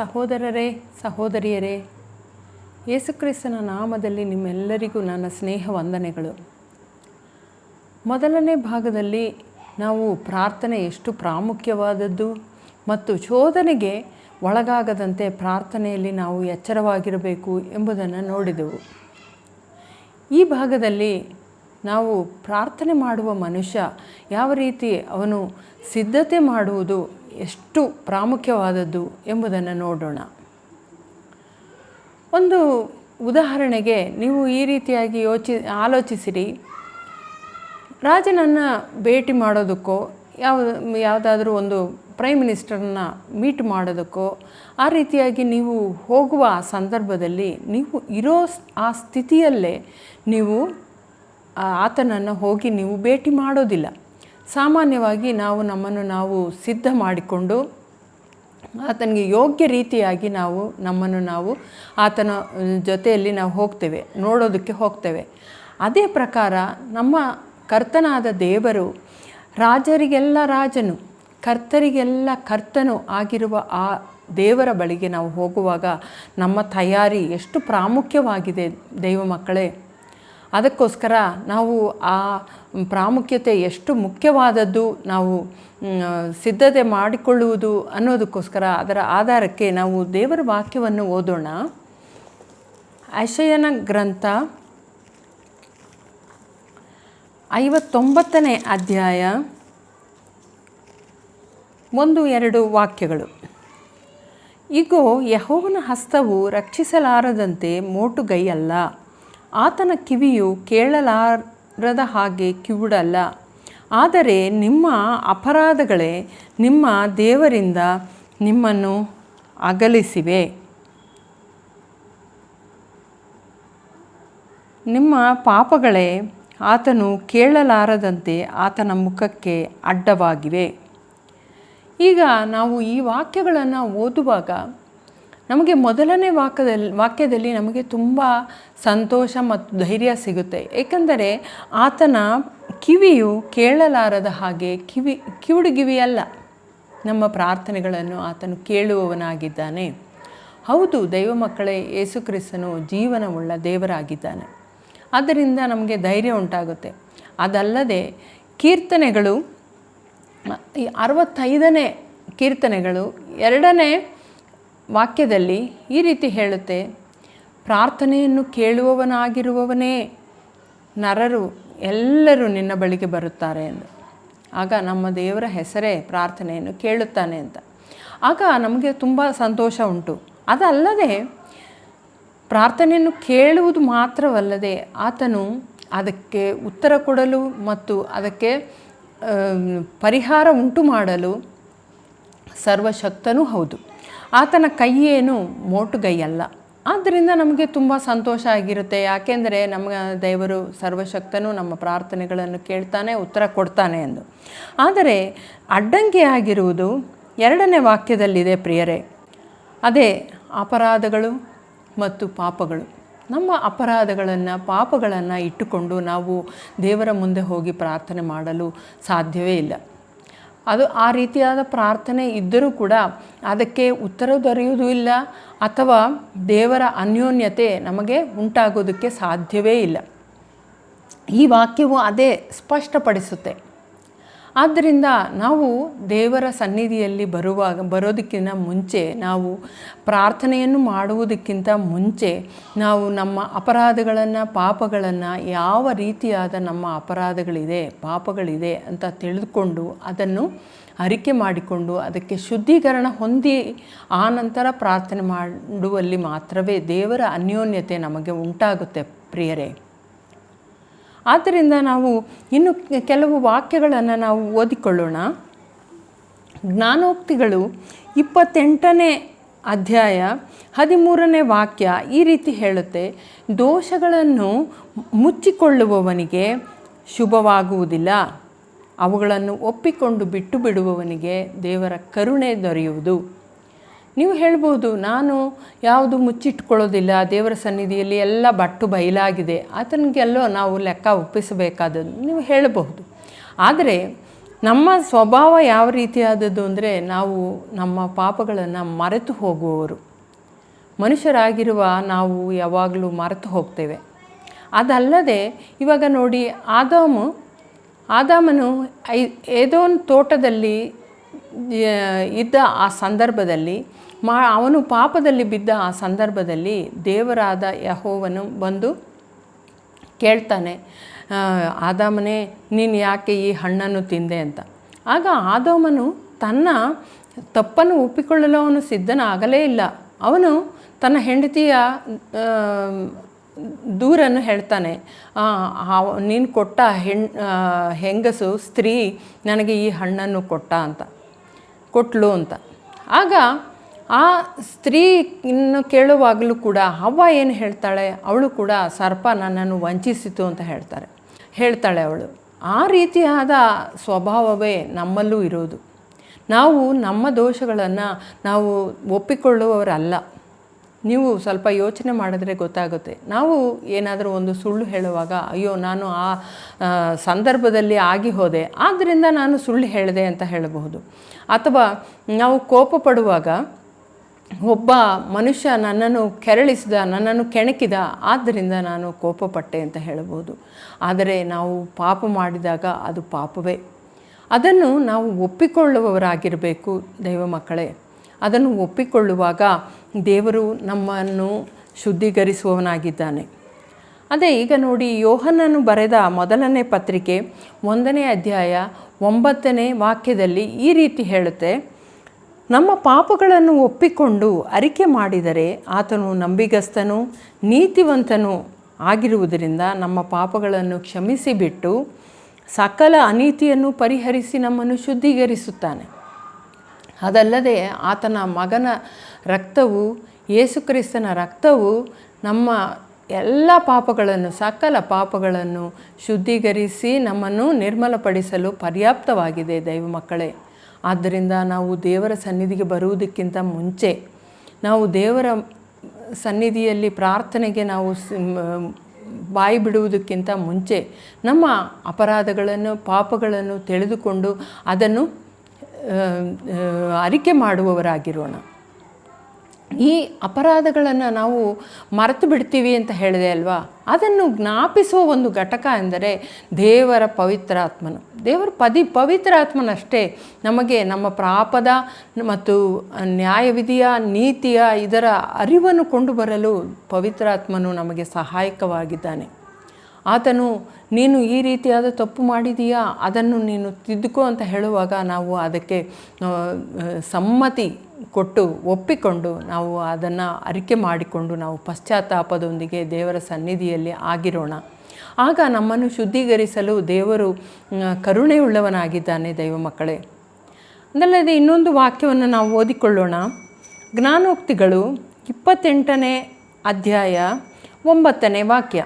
ಸಹೋದರರೇ, ಸಹೋದರಿಯರೇ, ಯೇಸುಕ್ರಿಸ್ತನ ನಾಮದಲ್ಲಿ ನಿಮ್ಮೆಲ್ಲರಿಗೂ ನನ್ನ ಸ್ನೇಹ ವಂದನೆಗಳು. ಮೊದಲನೇ ಭಾಗದಲ್ಲಿ ನಾವು ಪ್ರಾರ್ಥನೆ ಎಷ್ಟು ಪ್ರಾಮುಖ್ಯವಾದದ್ದು ಮತ್ತು ಶೋಧನೆಗೆ ಒಳಗಾಗದಂತೆ ಪ್ರಾರ್ಥನೆಯಲ್ಲಿ ನಾವು ಎಚ್ಚರವಾಗಿರಬೇಕು ಎಂಬುದನ್ನು ನೋಡಿದೆವು. ಈ ಭಾಗದಲ್ಲಿ ನಾವು ಪ್ರಾರ್ಥನೆ ಮಾಡುವ ಮನುಷ್ಯ ಯಾವ ರೀತಿ ಅವನು ಸಿದ್ಧತೆ ಮಾಡುವುದು ಎಷ್ಟು ಪ್ರಾಮುಖ್ಯವಾದದ್ದು ಎಂಬುದನ್ನು ನೋಡೋಣ. ಒಂದು ಉದಾಹರಣೆಗೆ ನೀವು ಈ ರೀತಿಯಾಗಿ ಯೋಚಿ, ಆಲೋಚಿಸಿರಿ. ರಾಜನನ್ನು ಭೇಟಿ ಮಾಡೋದಕ್ಕೋ ಯಾವ ಯಾವುದಾದ್ರೂ ಒಂದು ಪ್ರೈಮ್ ಮಿನಿಸ್ಟರನ್ನ ಮೀಟ್ ಮಾಡೋದಕ್ಕೋ, ಆ ರೀತಿಯಾಗಿ ನೀವು ಹೋಗುವ ಸಂದರ್ಭದಲ್ಲಿ ನೀವು ಇರೋ ಆ ಸ್ಥಿತಿಯಲ್ಲೇ ನೀವು ಆತನನ್ನು ಹೋಗಿ ನೀವು ಭೇಟಿ ಮಾಡೋದಿಲ್ಲ. ಸಾಮಾನ್ಯವಾಗಿ ನಾವು ನಮ್ಮನ್ನು ನಾವು ಸಿದ್ಧ ಮಾಡಿಕೊಂಡು ಆತನಿಗೆ ಯೋಗ್ಯ ರೀತಿಯಾಗಿ ನಾವು ನಮ್ಮನ್ನು ನಾವು ಆತನ ಜೊತೆಯಲ್ಲಿ ನಾವು ಹೋಗ್ತೇವೆ, ನೋಡೋದಕ್ಕೆ ಹೋಗ್ತೇವೆ. ಅದೇ ಪ್ರಕಾರ ನಮ್ಮ ಕರ್ತನಾದ ದೇವರು ರಾಜರಿಗೆಲ್ಲ ರಾಜನು, ಕರ್ತರಿಗೆಲ್ಲ ಕರ್ತನು ಆಗಿರುವ ಆ ದೇವರ ಬಳಿಗೆ ನಾವು ಹೋಗುವಾಗ ನಮ್ಮ ತಯಾರಿ ಎಷ್ಟು ಪ್ರಾಮುಖ್ಯವಾಗಿದೆ, ದೈವ ಮಕ್ಕಳೇ. ಅದಕ್ಕೋಸ್ಕರ ನಾವು ಆ ಪ್ರಾಮುಖ್ಯತೆ ಎಷ್ಟು ಮುಖ್ಯವಾದದ್ದು ನಾವು ಸಿದ್ಧತೆ ಮಾಡಿಕೊಳ್ಳುವುದು ಅನ್ನೋದಕ್ಕೋಸ್ಕರ ಅದರ ಆಧಾರಕ್ಕೆ ನಾವು ದೇವರ ವಾಕ್ಯವನ್ನು ಓದೋಣ. ಅಶಯನ ಗ್ರಂಥ ಐವತ್ತೊಂಬತ್ತನೇ ಅಧ್ಯಾಯ ಒಂದು ಎರಡು ವಾಕ್ಯಗಳು. ಇಗೋ, ಯಹೋವನ ಹಸ್ತವು ರಕ್ಷಿಸಲಾರದಂತೆ ಮೋಟುಗೈಯಲ್ಲ. ಆತನ ಕಿವಿಯು ಕೇಳಲಾರದ ಹಾಗೆ ಕಿವುಡಲ್ಲ. ಆದರೆ ನಿಮ್ಮ ಅಪರಾಧಗಳೇ ನಿಮ್ಮ ದೇವರಿಂದ ನಿಮ್ಮನ್ನು ಅಗಲಿಸಿವೆ. ನಿಮ್ಮ ಪಾಪಗಳೇ ಆತನು ಕೇಳಲಾರದಂತೆ ಆತನ ಮುಖಕ್ಕೆ ಅಡ್ಡವಾಗಿವೆ. ಈಗ ನಾವು ಈ ವಾಕ್ಯಗಳನ್ನು ಓದುವಾಗ ನಮಗೆ ಮೊದಲನೇ ವಾಕ್ಯದಲ್ಲಿ ವಾಕ್ಯದಲ್ಲಿ ನಮಗೆ ತುಂಬ ಸಂತೋಷ ಮತ್ತು ಧೈರ್ಯ ಸಿಗುತ್ತೆ. ಏಕೆಂದರೆ ಆತನ ಕಿವಿಯು ಕೇಳಲಾರದ ಹಾಗೆ ಕಿವಿ ಕಿವುಡುಗಿವಿ ಅಲ್ಲ ನಮ್ಮ ಪ್ರಾರ್ಥನೆಗಳನ್ನು ಆತನು ಕೇಳುವವನಾಗಿದ್ದಾನೆ. ಹೌದು ದೈವ ಮಕ್ಕಳೇ ಯೇಸುಕ್ರಿಸ್ತನು ಜೀವನವುಳ್ಳ ದೇವರಾಗಿದ್ದಾನೆ. ಆದ್ದರಿಂದ ನಮಗೆ ಧೈರ್ಯ ಉಂಟಾಗುತ್ತೆ. ಅದಲ್ಲದೆ ಕೀರ್ತನೆಗಳು ಅರವತ್ತೈದನೇ ಕೀರ್ತನೆಗಳು, ಎರಡನೇ ವಾಕ್ಯದಲ್ಲಿ ಈ ರೀತಿ ಹೇಳುತ್ತೆ, ಪ್ರಾರ್ಥನೆಯನ್ನು ಕೇಳುವವನಾಗಿರುವವನೇ, ನರರು ಎಲ್ಲರೂ ನಿನ್ನ ಬಳಿಗೆ ಬರುತ್ತಾರೆ ಎಂದು. ಆಗ ನಮ್ಮ ದೇವರ ಹೆಸರೇ ಪ್ರಾರ್ಥನೆಯನ್ನು ಕೇಳುತ್ತಾನೆ ಅಂತ. ಆಗ ನಮಗೆ ತುಂಬ ಸಂತೋಷ ಉಂಟು. ಅದಲ್ಲದೆ, ಪ್ರಾರ್ಥನೆಯನ್ನು ಕೇಳುವುದು ಮಾತ್ರವಲ್ಲದೆ ಆತನು ಅದಕ್ಕೆ ಉತ್ತರ ಕೊಡಲು ಮತ್ತು ಅದಕ್ಕೆ ಪರಿಹಾರ ಉಂಟು ಮಾಡಲು ಸರ್ವಶಕ್ತನೂ ಹೌದು. ಆತನ ಕೈಯೇನು ಮೋಟುಗೈಯಲ್ಲ. ಆದ್ದರಿಂದ ನಮಗೆ ತುಂಬ ಸಂತೋಷ ಆಗಿರುತ್ತೆ. ಯಾಕೆಂದರೆ ನಮ್ಮ ದೇವರು ಸರ್ವಶಕ್ತನು ನಮ್ಮ ಪ್ರಾರ್ಥನೆಗಳನ್ನು ಕೇಳ್ತಾನೆ, ಉತ್ತರ ಕೊಡ್ತಾನೆ ಎಂದು. ಆದರೆ ಅಡ್ಡಂಕಿಯಾಗಿರುವುದು ಎರಡನೇ ವಾಕ್ಯದಲ್ಲಿದೆ ಪ್ರಿಯರೇ. ಅದೇ ಅಪರಾಧಗಳು ಮತ್ತು ಪಾಪಗಳು. ನಮ್ಮ ಅಪರಾಧಗಳನ್ನು, ಪಾಪಗಳನ್ನು ಇಟ್ಟುಕೊಂಡು ನಾವು ದೇವರ ಮುಂದೆ ಹೋಗಿ ಪ್ರಾರ್ಥನೆ ಮಾಡಲು ಸಾಧ್ಯವೇ ಇಲ್ಲ. ಅದು ಆ ರೀತಿಯಾದ ಪ್ರಾರ್ಥನೆ ಇದ್ದರೂ ಕೂಡ ಅದಕ್ಕೆ ಉತ್ತರ ದೊರೆಯುವುದೂ ಇಲ್ಲ. ಅಥವಾ ದೇವರ ಅನ್ಯೋನ್ಯತೆ ನಮಗೆ ಉಂಟಾಗೋದಕ್ಕೆ ಸಾಧ್ಯವೇ ಇಲ್ಲ. ಈ ವಾಕ್ಯವು ಅದೇ ಸ್ಪಷ್ಟಪಡಿಸುತ್ತೆ. ಆದ್ದರಿಂದ ನಾವು ದೇವರ ಸನ್ನಿಧಿಯಲ್ಲಿ ಬರುವಾಗ, ಬರೋದಕ್ಕಿಂತ ಮುಂಚೆ ನಾವು ಪ್ರಾರ್ಥನೆಯನ್ನು ಮಾಡುವುದಕ್ಕಿಂತ ಮುಂಚೆ ನಾವು ನಮ್ಮ ಅಪರಾಧಗಳನ್ನು, ಪಾಪಗಳನ್ನು ಯಾವ ರೀತಿಯಾದ ನಮ್ಮ ಅಪರಾಧಗಳಿದೆ, ಪಾಪಗಳಿದೆ ಅಂತ ತಿಳಿದುಕೊಂಡು ಅದನ್ನು ಅರಿಕೆ ಮಾಡಿಕೊಂಡು ಅದಕ್ಕೆ ಶುದ್ಧೀಕರಣ ಹೊಂದಿ ಆ ನಂತರ ಪ್ರಾರ್ಥನೆ ಮಾಡುವಲ್ಲಿ ಮಾತ್ರವೇ ದೇವರ ಅನ್ಯೋನ್ಯತೆ ನಮಗೆ ಉಂಟಾಗುತ್ತೆ ಪ್ರಿಯರೇ. ಆದ್ದರಿಂದ ನಾವು ಇನ್ನು ಕೆಲವು ವಾಕ್ಯಗಳನ್ನು ನಾವು ಓದಿಕೊಳ್ಳೋಣ. ಜ್ಞಾನೋಕ್ತಿಗಳು ಇಪ್ಪತ್ತೆಂಟನೇ ಅಧ್ಯಾಯ ಹದಿಮೂರನೇ ವಾಕ್ಯ ಈ ರೀತಿ ಹೇಳುತ್ತೆ. ದೋಷಗಳನ್ನು ಮುಚ್ಚಿಕೊಳ್ಳುವವನಿಗೆ ಶುಭವಾಗುವುದಿಲ್ಲ. ಅವುಗಳನ್ನು ಒಪ್ಪಿಕೊಂಡು ಬಿಟ್ಟು ಬಿಡುವವನಿಗೆ ದೇವರ ಕರುಣೆ ದೊರೆಯುವುದು. ನೀವು ಹೇಳ್ಬೋದು, ನಾನು ಯಾವುದು ಮುಚ್ಚಿಟ್ಕೊಳ್ಳೋದಿಲ್ಲ, ದೇವರ ಸನ್ನಿಧಿಯಲ್ಲಿ ಎಲ್ಲ ಬಟ್ಟು ಬಯಲಾಗಿದೆ ಆತನಿಗೆಲ್ಲೋ ನಾವು ಲೆಕ್ಕ ಒಪ್ಪಿಸಬೇಕಾದದ್ದು, ನೀವು ಹೇಳಬಹುದು. ಆದರೆ ನಮ್ಮ ಸ್ವಭಾವ ಯಾವ ರೀತಿಯಾದದ್ದು ಅಂದರೆ, ನಾವು ನಮ್ಮ ಪಾಪಗಳನ್ನು ಮರೆತು ಹೋಗುವವರು. ಮನುಷ್ಯರಾಗಿರುವ ನಾವು ಯಾವಾಗಲೂ ಮರೆತು ಹೋಗ್ತೇವೆ. ಅದಲ್ಲದೆ, ಇವಾಗ ನೋಡಿ, ಆದಾಮು, ಆದಾಮನು ಐ ಏದೋ ಒಂದು ತೋಟದಲ್ಲಿ ಇದ್ದ ಆ ಸಂದರ್ಭದಲ್ಲಿ ಮಾ, ಅವನು ಪಾಪದಲ್ಲಿ ಬಿದ್ದ ಆ ಸಂದರ್ಭದಲ್ಲಿ ದೇವರಾದ ಯಹೋವನು ಬಂದು ಕೇಳ್ತಾನೆ ಆದಾಮನೇ, ನೀನು ಯಾಕೆ ಈ ಹಣ್ಣನ್ನು ತಿಂದೆ? ಅಂತ. ಆಗ ಆದಾಮನು ತನ್ನ ತಪ್ಪನ್ನು ಒಪ್ಪಿಕೊಳ್ಳಲು ಅವನು ಸಿದ್ಧನಾಗಲೇ ಇಲ್ಲ. ಅವನು ತನ್ನ ಹೆಂಡತಿಯ ದೂರನ್ನು ಹೇಳ್ತಾನೆ ನೀನು ಕೊಟ್ಟ ಹೆಣ್ ಹೆಂಗಸು, ಸ್ತ್ರೀ ನನಗೆ ಈ ಹಣ್ಣನ್ನು ಕೊಟ್ಟ ಅಂತ, ಕೊಟ್ಲು ಅಂತ. ಆಗ ಆ ಸ್ತ್ರೀ ಇನ್ನು ಕೇಳುವಾಗಲೂ ಕೂಡ ಹವ್ವ ಏನು ಹೇಳ್ತಾಳೆ ಅವಳು ಕೂಡ ಸರ್ಪ ನನ್ನನ್ನು ವಂಚಿಸಿತು ಅಂತ ಹೇಳ್ತಾರೆ. ಹೇಳ್ತಾಳೆ ಅವಳು. ಆ ರೀತಿಯಾದ ಸ್ವಭಾವವೇ ನಮ್ಮಲ್ಲೂ ಇರೋದು. ನಾವು ನಮ್ಮ ದೋಷಗಳನ್ನು ನಾವು ಒಪ್ಪಿಕೊಳ್ಳುವವರಲ್ಲ. ನೀವು ಸ್ವಲ್ಪ ಯೋಚನೆ ಮಾಡಿದ್ರೆ ಗೊತ್ತಾಗುತ್ತೆ. ನಾವು ಏನಾದರೂ ಒಂದು ಸುಳ್ಳು ಹೇಳುವಾಗ ಅಯ್ಯೋ ನಾನು ಆ, ಸಂದರ್ಭದಲ್ಲಿ ಆಗಿ ಹೋದೆ. ಆದ್ದರಿಂದ ನಾನು ಸುಳ್ಳು ಹೇಳಿದೆ ಅಂತ ಹೇಳಬಹುದು. ಅಥವಾ ನಾವು ಕೋಪ ಪಡುವಾಗ ಒಬ್ಬ ಮನುಷ್ಯ ನನ್ನನ್ನು ಕೆರಳಿಸಿದ, ನನ್ನನ್ನು ಕೆಣಕಿದ, ಆದ್ದರಿಂದ ನಾನು ಕೋಪಪಟ್ಟೆ ಅಂತ ಹೇಳಬಹುದು. ಆದರೆ ನಾವು ಪಾಪ ಮಾಡಿದಾಗ ಅದು ಪಾಪವೇ. ಅದನ್ನು ನಾವು ಒಪ್ಪಿಕೊಳ್ಳುವವರಾಗಿರಬೇಕು, ದೈವ ಮಕ್ಕಳೇ. ಅದನ್ನು ಒಪ್ಪಿಕೊಳ್ಳುವಾಗ ದೇವರು ನಮ್ಮನ್ನು ಶುದ್ಧೀಕರಿಸುವವನಾಗಿದ್ದಾನೆ. ಅದೇ ಈಗ ನೋಡಿ ಯೋಹನನ್ನು ಬರೆದ ಮೊದಲನೇ ಪತ್ರಿಕೆ ಒಂದನೇ ಅಧ್ಯಾಯ ಒಂಬತ್ತನೇ ವಾಕ್ಯದಲ್ಲಿ ಈ ರೀತಿ ಹೇಳುತ್ತೆ. ನಮ್ಮ ಪಾಪಗಳನ್ನು ಒಪ್ಪಿಕೊಂಡು ಅರಿಕೆ ಮಾಡಿದರೆ ಆತನು ನಂಬಿಗಸ್ತನು ನೀತಿವಂತನು ಆಗಿರುವುದರಿಂದ ನಮ್ಮ ಪಾಪಗಳನ್ನು ಕ್ಷಮಿಸಿಬಿಟ್ಟು ಸಕಲ ಅನೀತಿಯನ್ನು ಪರಿಹರಿಸಿ ನಮ್ಮನ್ನು ಶುದ್ಧೀಕರಿಸುತ್ತಾನೆ. ಅದಲ್ಲದೆ ಆತನ ಮಗನ ರಕ್ತವು ಯೇಸುಕ್ರಿಸ್ತನ ರಕ್ತವು ನಮ್ಮ ಎಲ್ಲ ಪಾಪಗಳನ್ನು, ಸಕಲ ಪಾಪಗಳನ್ನು ಶುದ್ಧೀಕರಿಸಿ ನಮ್ಮನ್ನು ನಿರ್ಮಲಪಡಿಸಲು ಪರ್ಯಾಪ್ತವಾಗಿದೆ. ದೈವ ಮಕ್ಕಳೇ ಆದ್ದರಿಂದ ನಾವು ದೇವರ ಸನ್ನಿಧಿಗೆ ಬರುವುದಕ್ಕಿಂತ ಮುಂಚೆ ನಾವು ದೇವರ ಸನ್ನಿಧಿಯಲ್ಲಿ ಪ್ರಾರ್ಥನೆಗೆ ನಾವು ಬಾಯಿ ಬಿಡುವುದಕ್ಕಿಂತ ಮುಂಚೆ ನಮ್ಮ ಅಪರಾಧಗಳನ್ನು, ಪಾಪಗಳನ್ನು ತಿಳಿದುಕೊಂಡು ಅದನ್ನು ಅರಿಕೆ ಮಾಡುವವರಾಗಿರೋಣ. ಈ ಅಪರಾಧಗಳನ್ನು ನಾವು ಮರೆತು ಬಿಡ್ತೀವಿ ಅಂತ ಹೇಳಿದೆ ಅಲ್ವಾ? ಅದನ್ನು ಜ್ಞಾಪಿಸುವ ಒಂದು ಘಟಕ ಎಂದರೆ ದೇವರ ಪವಿತ್ರಾತ್ಮನು ದೇವರ ಪದಿ ಪವಿತ್ರಾತ್ಮನಷ್ಟೇ ನಮಗೆ ನಮ್ಮ ಪ್ರಾಪದ ಮತ್ತು ನ್ಯಾಯವಿಧಿಯ, ನೀತಿಯ ಇದರ ಅರಿವನ್ನು ಕೊಂಡು ಬರಲು ಪವಿತ್ರಾತ್ಮನು ನಮಗೆ ಸಹಾಯಕವಾಗಿದ್ದಾನೆ. ಆತನು, ನೀನು ಈ ರೀತಿಯಾದ ತಪ್ಪು ಮಾಡಿದೀಯಾ? ಅದನ್ನು ನೀನು ತಿದ್ದುಕೋ ಅಂತ ಹೇಳುವಾಗ ನಾವು ಅದಕ್ಕೆ ಸಮ್ಮತಿ ಕೊಟ್ಟು, ಒಪ್ಪಿಕೊಂಡು ನಾವು ಅದನ್ನು ಅರಿಕೆ ಮಾಡಿಕೊಂಡು ನಾವು ಪಶ್ಚಾತ್ತಾಪದೊಂದಿಗೆ ದೇವರ ಸನ್ನಿಧಿಯಲ್ಲಿ ಆಗಿರೋಣ. ಆಗ ನಮ್ಮನ್ನು ಶುದ್ಧೀಕರಿಸಲು ದೇವರು ಕರುಣೆಯುಳ್ಳವನಾಗಿದ್ದಾನೆ ದೈವ ಮಕ್ಕಳೇ. ಅದಲ್ಲದೆ ಇನ್ನೊಂದು ವಾಕ್ಯವನ್ನು ನಾವು ಓದಿಕೊಳ್ಳೋಣ. ಜ್ಞಾನೋಕ್ತಿಗಳು ಇಪ್ಪತ್ತೆಂಟನೇ ಅಧ್ಯಾಯ ಒಂಬತ್ತನೇ ವಾಕ್ಯ.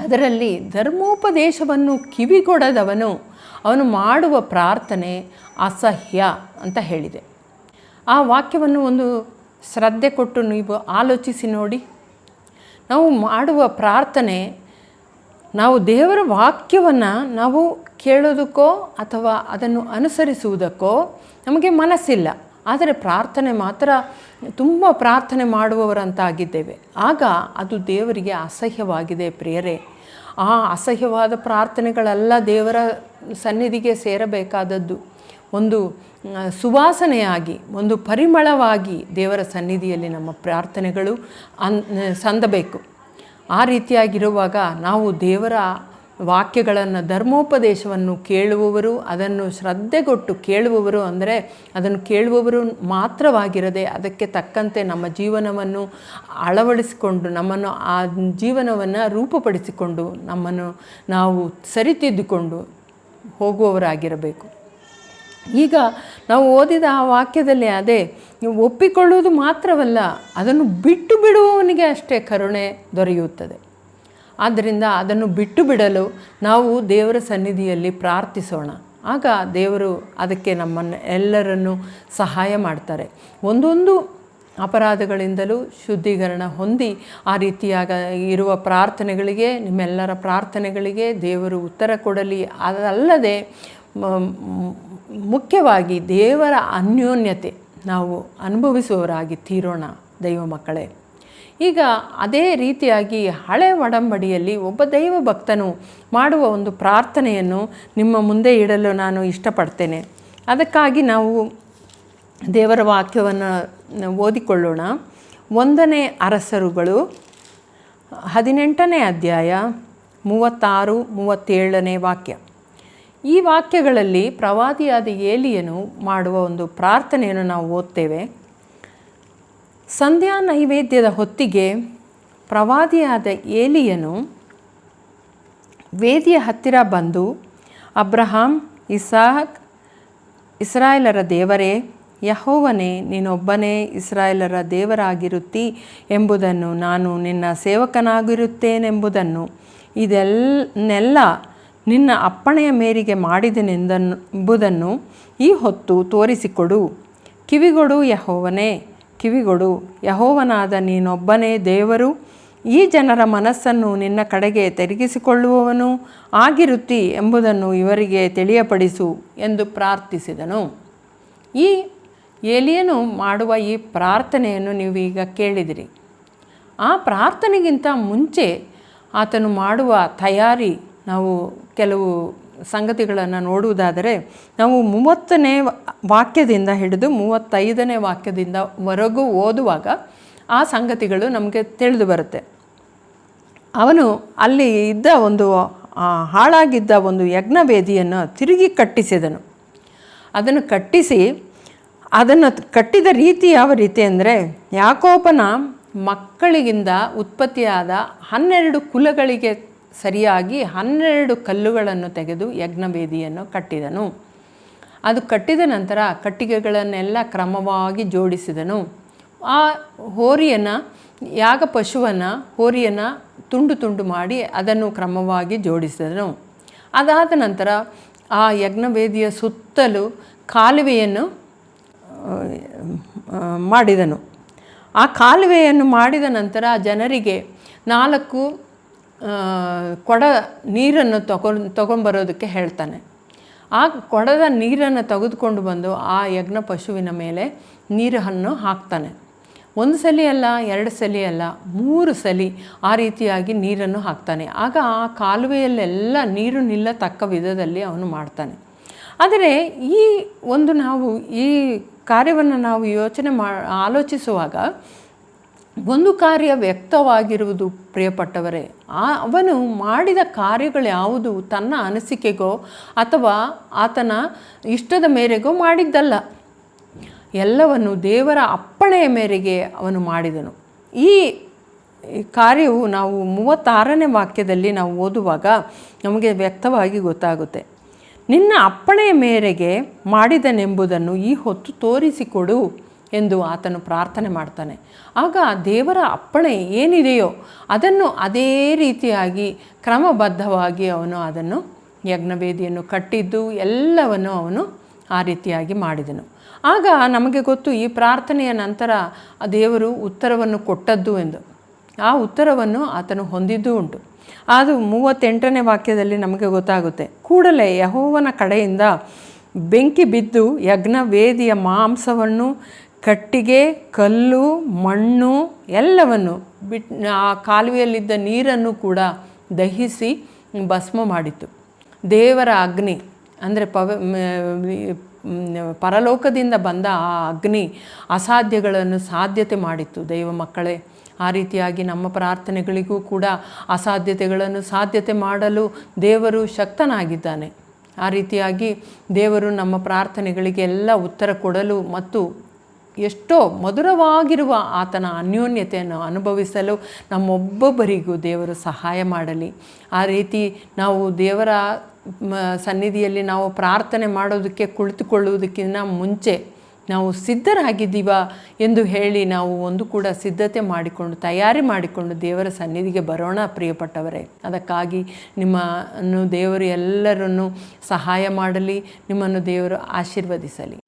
ಅದರಲ್ಲಿ ಧರ್ಮೋಪದೇಶವನ್ನು ಕಿವಿಗೊಡದವನು ಅವನು ಮಾಡುವ ಪ್ರಾರ್ಥನೆ ಅಸಹ್ಯ ಅಂತ ಹೇಳಿದೆ. ಆ ವಾಕ್ಯವನ್ನು ಒಂದು ಶ್ರದ್ಧೆ ಕೊಟ್ಟು ನೀವು ಆಲೋಚಿಸಿ ನೋಡಿ. ನಾವು ಮಾಡುವ ಪ್ರಾರ್ಥನೆ, ನಾವು ದೇವರ ವಾಕ್ಯವನ್ನು ನಾವು ಕೇಳೋದಕ್ಕೋ ಅಥವಾ ಅದನ್ನು ಅನುಸರಿಸುವುದಕ್ಕೋ ನಮಗೆ ಮನಸ್ಸಿಲ್ಲ. ಆದರೆ ಪ್ರಾರ್ಥನೆ ಮಾತ್ರ ತುಂಬ ಪ್ರಾರ್ಥನೆ ಮಾಡುವವರಂತಾಗಿದ್ದೇವೆ. ಆಗ ಅದು ದೇವರಿಗೆ ಅಸಹ್ಯವಾಗಿದೆ ಪ್ರಿಯರೇ. ಆ ಅಸಹ್ಯವಾದ ಪ್ರಾರ್ಥನೆಗಳೆಲ್ಲ ದೇವರ ಸನ್ನಿಧಿಗೆ ಸೇರಬೇಕಾದದ್ದು. ಒಂದು ಸುವಾಸನೆಯಾಗಿ, ಒಂದು ಪರಿಮಳವಾಗಿ ದೇವರ ಸನ್ನಿಧಿಯಲ್ಲಿ ನಮ್ಮ ಪ್ರಾರ್ಥನೆಗಳು ಅನ್, ಸಂದಬೇಕು. ಆ ರೀತಿಯಾಗಿರುವಾಗ ನಾವು ದೇವರ ವಾಕ್ಯಗಳನ್ನು, ಧರ್ಮೋಪದೇಶವನ್ನು ಕೇಳುವವರು, ಅದನ್ನು ಶ್ರದ್ಧೆಗೊಟ್ಟು ಕೇಳುವವರು, ಅಂದರೆ ಅದನ್ನು ಕೇಳುವವರು ಮಾತ್ರವಾಗಿರದೆ ಅದಕ್ಕೆ ತಕ್ಕಂತೆ ನಮ್ಮ ಜೀವನವನ್ನು ಅಳವಡಿಸಿಕೊಂಡು, ನಮ್ಮನ್ನು ಆ ಜೀವನವನ್ನು ರೂಪಪಡಿಸಿಕೊಂಡು, ನಮ್ಮನ್ನು ನಾವು ಸರಿತಿದ್ದುಕೊಂಡು ಹೋಗುವವರಾಗಿರಬೇಕು. ಈಗ ನಾವು ಓದಿದ ಆ ವಾಕ್ಯದಲ್ಲಿ ಅದೇ, ನೀವು ಒಪ್ಪಿಕೊಳ್ಳುವುದು ಮಾತ್ರವಲ್ಲ, ಅದನ್ನು ಬಿಟ್ಟು ಬಿಡುವವನಿಗೆ ಅಷ್ಟೇ ಕರುಣೆ ದೊರೆಯುತ್ತದೆ. ಆದ್ದರಿಂದ ಅದನ್ನು ಬಿಟ್ಟು ಬಿಡಲು ನಾವು ದೇವರ ಸನ್ನಿಧಿಯಲ್ಲಿ ಪ್ರಾರ್ಥಿಸೋಣ. ಆಗ ದೇವರು ಅದಕ್ಕೆ ನಮ್ಮನ್ನು ಎಲ್ಲರನ್ನು ಸಹಾಯ ಮಾಡ್ತಾರೆ. ಒಂದೊಂದು ಅಪರಾಧಗಳಿಂದಲೂ ಶುದ್ಧೀಕರಣ ಹೊಂದಿ ಆ ರೀತಿಯಾಗ ಇರುವ ಪ್ರಾರ್ಥನೆಗಳಿಗೆ, ನಿಮ್ಮೆಲ್ಲರ ಪ್ರಾರ್ಥನೆಗಳಿಗೆ ದೇವರು ಉತ್ತರ ಕೊಡಲಿ. ಅದಲ್ಲದೆ ಮುಖ್ಯವಾಗಿ ದೇವರ ಅನ್ಯೋನ್ಯತೆ ನಾವು ಅನುಭವಿಸುವವರಾಗಿ ತೀರೋಣ. ದೈವ ಮಕ್ಕಳೇ ಈಗ ಅದೇ ರೀತಿಯಾಗಿ ಹಳೆ ಒಡಂಬಡಿಯಲ್ಲಿ ಒಬ್ಬ ದೈವ ಭಕ್ತನು ಮಾಡುವ ಒಂದು ಪ್ರಾರ್ಥನೆಯನ್ನು ನಿಮ್ಮ ಮುಂದೆ ಇಡಲು ನಾನು ಇಷ್ಟಪಡ್ತೇನೆ. ಅದಕ್ಕಾಗಿ ನಾವು ದೇವರ ವಾಕ್ಯವನ್ನು ಓದಿಕೊಳ್ಳೋಣ. ಒಂದನೇ ಅರಸರುಗಳು, ಹದಿನೆಂಟನೇ ಅಧ್ಯಾಯ, ಮೂವತ್ತಾರು, ಮೂವತ್ತೇಳನೇ ವಾಕ್ಯ. ಈ ವಾಕ್ಯಗಳಲ್ಲಿ ಪ್ರವಾದಿಯಾದ ಏಲಿಯನು ಮಾಡುವ ಒಂದು ಪ್ರಾರ್ಥನೆಯನ್ನು ನಾವು ಓದ್ತೇವೆ. ಸಂಧ್ಯಾ ನೈವೇದ್ಯದ ಹೊತ್ತಿಗೆ ಪ್ರವಾದಿಯಾದ ಏಲಿಯನು ವೇದಿಯ ಹತ್ತಿರ ಬಂದು, ಅಬ್ರಹಾಂ, ಇಸಾಕ್, ಇಸ್ರಾಯೇಲರ ದೇವರೇ, ಯಹೋವನೇ, ನೀನೊಬ್ಬನೇ ಇಸ್ರಾಯೇಲರ ದೇವರಾಗಿರುತ್ತಿ ಎಂಬುದನ್ನು ನಾನು ನಿನ್ನ ಸೇವಕನಾಗಿರುತ್ತೇನೆಂಬುದನ್ನು ಇದೆಲ್ಲನ್ನೆಲ್ಲ ನಿನ್ನ ಅಪ್ಪಣೆಯ ಮೇರೆಗೆ ಮಾಡಿದನೆಂದನ್ನು, ಎಂಬುದನ್ನು ಈ ಹೊತ್ತು ತೋರಿಸಿಕೊಡು. ಕಿವಿಗೊಡು ಯಹೋವನೇ ಕಿವಿಗೊಡು, ಯಹೋವನಾದ ನೀನೊಬ್ಬನೇ ದೇವರು, ಈ ಜನರ ಮನಸ್ಸನ್ನು ನಿನ್ನ ಕಡೆಗೆ ತಿರುಗಿಸಿಕೊಳ್ಳುವವನು ಆಗಿರುತ್ತಿ ಎಂಬುದನ್ನು ಇವರಿಗೆ ತಿಳಿಯಪಡಿಸು ಎಂದು ಪ್ರಾರ್ಥಿಸಿದನು. ಈ ಏಲಿಯನು ಮಾಡುವ ಈ ಪ್ರಾರ್ಥನೆಯನ್ನು ನೀವು ಈಗ ಕೇಳಿದಿರಿ. ಆ ಪ್ರಾರ್ಥನೆಗಿಂತ ಮುಂಚೆ ಆತನು ಮಾಡುವ ತಯಾರಿ ನಾವು ಕೆಲವು ಸಂಗತಿಗಳನ್ನು ನೋಡುವುದಾದರೆ ನಾವು ಮೂವತ್ತನೇ ವಾಕ್ಯದಿಂದ ಹಿಡಿದು ಮೂವತ್ತೈದನೇ ವಾಕ್ಯದಿಂದ ವರೆಗೂ ಓದುವಾಗ ಆ ಸಂಗತಿಗಳು ನಮಗೆ ತಿಳಿದು ಬರುತ್ತೆ. ಅವನು ಅಲ್ಲಿ ಇದ್ದ ಒಂದು ಹಾಳಾಗಿದ್ದ ಒಂದು ಯಜ್ಞವೇದಿಯನ್ನು ತಿರುಗಿ ಕಟ್ಟಿಸಿದನು. ಅದನ್ನು ಕಟ್ಟಿಸಿ, ಅದನ್ನು ಕಟ್ಟಿದ ರೀತಿ ಯಾವ ರೀತಿ ಅಂದರೆ ಯಾಕೋಪನ ಮಕ್ಕಳಿಗಿಂದ ಉತ್ಪತ್ತಿಯಾದ ಹನ್ನೆರಡು ಕುಲಗಳಿಗೆ ಸರಿಯಾಗಿ ಹನ್ನೆರಡು ಕಲ್ಲುಗಳನ್ನು ತೆಗೆದು ಯಜ್ಞವೇದಿಯನ್ನು ಕಟ್ಟಿದನು. ಅದು ಕಟ್ಟಿದ ನಂತರ ಕಟ್ಟಿಗೆಗಳನ್ನೆಲ್ಲ ಕ್ರಮವಾಗಿ ಜೋಡಿಸಿದನು. ಆ ಹೋರಿಯನ್ನು ಯಾಗ ಪಶುವನ್ನು ಹೋರಿಯನ್ನು ತುಂಡು ತುಂಡು ಮಾಡಿ ಅದನ್ನು ಕ್ರಮವಾಗಿ ಜೋಡಿಸಿದನು. ಅದಾದ ನಂತರ ಆ ಯಜ್ಞವೇದಿಯ ಸುತ್ತಲೂ ಕಾಲುವೆಯನ್ನು ಮಾಡಿದನು. ಆ ಕಾಲುವೆಯನ್ನು ಮಾಡಿದ ನಂತರ ಜನರಿಗೆ ನಾಲ್ಕು ಕೊಡ ನೀರನ್ನು ತಗೊಂಡು ತಗೊಂಬರೋದಕ್ಕೆ ಹೇಳ್ತಾನೆ. ಆ ಕೊಡದ ನೀರನ್ನು ತೆಗೆದುಕೊಂಡು ಬಂದು ಆ ಯಜ್ಞ ಪಶುವಿನ ಮೇಲೆ ನೀರನ್ನು ಹಾಕ್ತಾನೆ. ಒಂದು ಸಲ ಅಲ್ಲ, ಎರಡು ಸಲ ಅಲ್ಲ, ಮೂರು ಸಲ ಆ ರೀತಿಯಾಗಿ ನೀರನ್ನು ಹಾಕ್ತಾನೆ. ಆಗ ಆ ಕಾಲುವೆಯಲ್ಲೆಲ್ಲ ನೀರು ನಿಲ್ಲತಕ್ಕ ವಿಧದಲ್ಲಿ ಅವನು ಮಾಡ್ತಾನೆ. ಆದರೆ ಈ ಒಂದು ನಾವು ಈ ಕಾರ್ಯವನ್ನು ನಾವು ಯೋಚನೆ ಮಾ, ಆಲೋಚಿಸುವಾಗ ಒಂದು ಕಾರ್ಯ ವ್ಯಕ್ತವಾಗಿರುವುದು ಪ್ರಿಯಪಟ್ಟವರೇ. ಅವನು ಮಾಡಿದ ಕಾರ್ಯಗಳು ಯಾವುದು ತನ್ನ ಅನಿಸಿಕೆಗೋ ಅಥವಾ ಆತನ ಇಷ್ಟದ ಮೇರೆಗೋ ಮಾಡಿದ್ದಲ್ಲ. ಎಲ್ಲವನ್ನು ದೇವರ ಅಪ್ಪಣೆಯ ಮೇರೆಗೆ ಅವನು ಮಾಡಿದನು. ಈ ಕಾರ್ಯವು ನಾವು ಮೂವತ್ತಾರನೇ ವಾಕ್ಯದಲ್ಲಿ ನಾವು ಓದುವಾಗ ನಮಗೆ ವ್ಯಕ್ತವಾಗಿ ಗೊತ್ತಾಗುತ್ತೆ. ನಿನ್ನ ಅಪ್ಪಣೆಯ ಮೇರೆಗೆ ಮಾಡಿದನೆಂಬುದನ್ನು ಈ ಹೊತ್ತು ತೋರಿಸಿಕೊಡು. ಎಂದು ಆತನು ಪ್ರಾರ್ಥನೆ ಮಾಡ್ತಾನೆ. ಆಗ ದೇವರ ಅಪ್ಪಣೆ ಏನಿದೆಯೋ ಅದನ್ನು ಅದೇ ರೀತಿಯಾಗಿ ಕ್ರಮಬದ್ಧವಾಗಿ ಅವನು ಅದನ್ನು ಯಜ್ಞವೇದಿಯನ್ನು ಕಟ್ಟಿದ್ದು ಎಲ್ಲವನ್ನು ಅವನು ಆ ರೀತಿಯಾಗಿ ಮಾಡಿದನು. ಆಗ ನಮಗೆ ಗೊತ್ತು ಈ ಪ್ರಾರ್ಥನೆಯ ನಂತರ ಆ ದೇವರು ಉತ್ತರವನ್ನು ಕೊಟ್ಟದ್ದು ಎಂದು. ಆ ಉತ್ತರವನ್ನು ಆತನು ಹೊಂದಿದ್ದೂ ಉಂಟು. ಅದು ಮೂವತ್ತೆಂಟನೇ ವಾಕ್ಯದಲ್ಲಿ ನಮಗೆ ಗೊತ್ತಾಗುತ್ತೆ. ಕೂಡಲೇ ಯಹೋವನ ಕಡೆಯಿಂದ ಬೆಂಕಿ ಬಿದ್ದು ಯಜ್ಞ ವೇದಿಯ ಮಾಂಸವನ್ನು ಕಟ್ಟಿಗೆ, ಕಲ್ಲು, ಮಣ್ಣು ಎಲ್ಲವನ್ನು ಬಿಟ್, ಆ ಕಾಲುವೆಯಲ್ಲಿದ್ದ ನೀರನ್ನು ಕೂಡ ದಹಿಸಿ ಭಸ್ಮ ಮಾಡಿತು. ದೇವರ ಅಗ್ನಿ ಅಂದರೆ ಪವ ಪರಲೋಕದಿಂದ ಬಂದ ಆ ಅಗ್ನಿ ಅಸಾಧ್ಯಗಳನ್ನು ಸಾಧ್ಯತೆ ಮಾಡಿತ್ತು ದೈವ ಮಕ್ಕಳೇ, ಆ ರೀತಿಯಾಗಿ ನಮ್ಮ ಪ್ರಾರ್ಥನೆಗಳಿಗೂ ಕೂಡ ಅಸಾಧ್ಯತೆಗಳನ್ನು ಸಾಧ್ಯತೆ ಮಾಡಲು ದೇವರು ಶಕ್ತನಾಗಿದ್ದಾನೆ. ಆ ರೀತಿಯಾಗಿ ದೇವರು ನಮ್ಮ ಪ್ರಾರ್ಥನೆಗಳಿಗೆ ಎಲ್ಲ ಉತ್ತರ ಕೊಡಲು ಮತ್ತು ಎಷ್ಟೋ ಮಧುರವಾಗಿರುವ ಆತನ ಅನ್ಯೋನ್ಯತೆಯನ್ನು ಅನುಭವಿಸಲು ನಮ್ಮೊಬ್ಬೊಬ್ಬರಿಗೂ ದೇವರು ಸಹಾಯ ಮಾಡಲಿ. ಆ ರೀತಿ ನಾವು ದೇವರ ಸನ್ನಿಧಿಯಲ್ಲಿ ನಾವು ಪ್ರಾರ್ಥನೆ ಮಾಡೋದಕ್ಕೆ ಕುಳಿತುಕೊಳ್ಳುವುದಕ್ಕಿಂತ ಮುಂಚೆ ನಾವು ಸಿದ್ಧರಾಗಿದ್ದೀವ ಎಂದು ಹೇಳಿ ನಾವು ಒಂದು ಕೂಡ ಸಿದ್ಧತೆ ಮಾಡಿಕೊಂಡು, ತಯಾರಿ ಮಾಡಿಕೊಂಡು ದೇವರ ಸನ್ನಿಧಿಗೆ ಬರೋಣ ಪ್ರಿಯಪಟ್ಟವರೇ. ಅದಕ್ಕಾಗಿ ನಿಮ್ಮನ್ನು ದೇವರು ಎಲ್ಲರನ್ನು ಸಹಾಯ ಮಾಡಲಿ, ನಿಮ್ಮನ್ನು ದೇವರು ಆಶೀರ್ವದಿಸಲಿ.